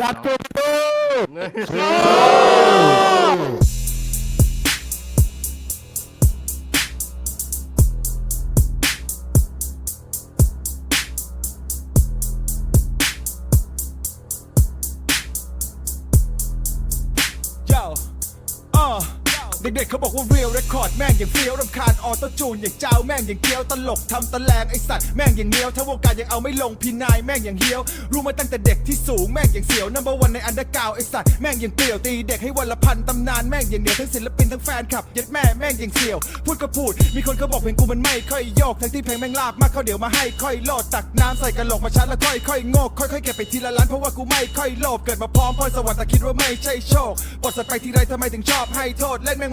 ดักตัวดู เด็กๆเขาบอกว่าเรียลเรคคอร์ดแม่งอย่างเฟี้ยวรำคาญออโต้จูนอย่างเจ้าแม่งอย่างเกี้ยวตลกทำตะแลงไอสัตว์แม่งอย่างเงี้ยวถ้าวงการยังเอาไม่ลงพี่นายแม่งอย่างเฮี้ยว รู้มาตั้งแต่เด็กที่สูงแม่งอย่างเสียวนัมเบอร์วันในอันเดอร์กาวไอสัตว์แม่งอย่างเปลี่ยวตีเด็กให้วันละพันตำนานแม่งอย่างเหนียวทั้งศิลปินทั้งแฟนคลับยัดแม่แม่งอย่างเสียว พูดก็พูด มีคนเขาบอกเพลงกูมันไม่ค่อยโยกทั้งที่เพลงแม่งลาบมากเขาเดี๋ยวมาให้ค่อยโลดตักน้ำใส่กระโหลกมาชัดแล้วค่อยค่อยๆโงกค่อยๆเก็บไปทีละล้านเพราะว่ากูไม่ค่อยโลภเกิดมาพร้อมพรสวรรค์แต่คิดว่าไม่ใช่โชคบทสัตว์ไปทีไรทำไมถึงชอบให้โทษเล่นแม่ง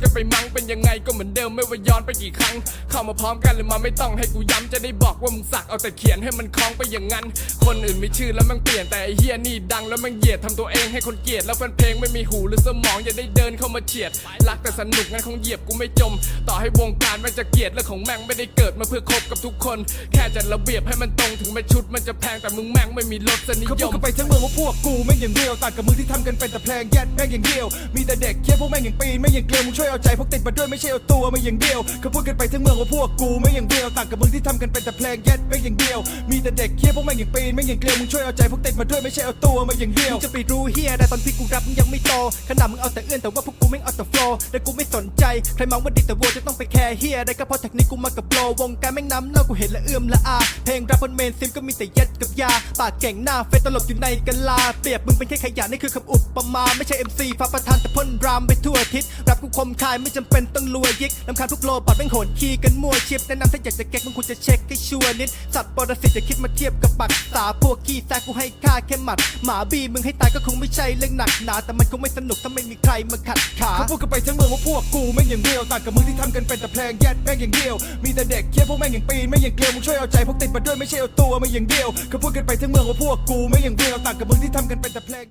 กันไปมั้งเป็นยังไงก็เหมือนเดิมไม่ว่าย้อนไปกี่ครั้ง เข้ามาพร้อมกันหรือมาไม่ต้องให้กูย้ำจะได้บอกว่ามึงสักเอาแต่เขียนให้มันคล้องไปอย่างนั้น คนอื่นมีชื่อแล้วมันเปลี่ยนแต่ไอเฮียนี่ดังแล้วมันเหยียดทำตัวเองให้คนเกลียดแล้วแฟนเพลงไม่มีหูหรือสมองอย่าได้เดินเข้ามาเฉียดรักแต่สนุกงั้นคงเหยียบกูไม่จม ต่อให้วงการมันจะเกลียดเรื่องของแม่งไม่ได้เกิดมาเพื่อคบกับทุกคน แค่จัดระเบียบให้มันตรงถึงแม้ชุดมันจะแพงแต่มึงแม่งไม่มีรสนิเขายพูดมกันไปทั้งเมืองว่าพวกกูแม่งอย่างเดียวต่างกับมึงที่ทำกันเป็นแต่เพลงแยดแม่งอย่างเดียว มีแต่เด็กเคี้ยพวกแม่งอย่างปีนไม่อย่างเกลียวมึงช่วยเอาใจพวกติดมาด้วยไม่ใช่เอาตัวมาอย่างเดียวเขาพูดกันไปทั้งเมืองว่าพวกกูแม่อย่างเดียวต่างกับมึงที่ทำกันเป็นแต่เพลงแยดแม่อย่างเดียว มีแต่เด็กเคี้ยพวกแม่งอย่างปีนไม่อย่างเกลียวมึงช่วยเอาใจพวกติดมาด้วยไม่ใช่เอาตัวมาอย่างเดียวจะไปรู้เฮียได้ตอนที่กูรับมึงยังไม่โตขนาดมึงเอาแต่เอื้อนแต่ว่าพวกกูไม่เอาแต่โฟล์แต่กูไม่สนใจใครมองว่าดีแต่วัวจะต้องไปแคร์เฮียได้ก็เพราะเทคนิคกูมากับโปรวงการแม่งน้ำเน่ากูเห็นและเอื้อมละอาเพลงรับบนเมนซิมก็มีแต่เย็ดกับยาปากเก่งหน้าเฟซตลบอยู่ในกะลาเปรียบมึงเป็นแค่ขยะนี่คือคำอุปมาไม่ใช่ MC ฟ้าประธานแต่พ่นรามไปทั่วอาทิศรับกูคมคายไม่จำเป็นต้องรวยยิกลำคาญพวกโลบัดแม่งโหนขี้กันมั่วชิบแนะนำถ้าอยากจะเก็กมึงควรจะเช็คให้ชัวร์นิด สัตว์ปรสิตจะคิดมาเทียบกับปักษาพวกขี้แซกกูให้ค่าแค่หมัด หมาบีมึงให้ตายก็คงไม่ใช่เรื่องหนักหนาแต่มันคงไม่สนุกถ้าไม่มีใครมาขัดขาเขาพูดกันไปทั้งเมืองว่าพวกกูแม่งอย่างเดียวต่างกับมึงที่ทำกันเป็นแต่เพลงแยดแม่งอย่างเดียว มีแต่เด็กเคี้ยพวกแม่งอย่างปีนไม่อย่างเกลียวมึงช่วยเอาใจพวกติดมาด้วยไม่ใช่เอาตัวมาอย่างเดียวเขาพูดกันไปทั้งเมืองว่าพวกกูแม่งอย่างเดียวต่างกับมึงที่ทำกันเป็นแต่เพลง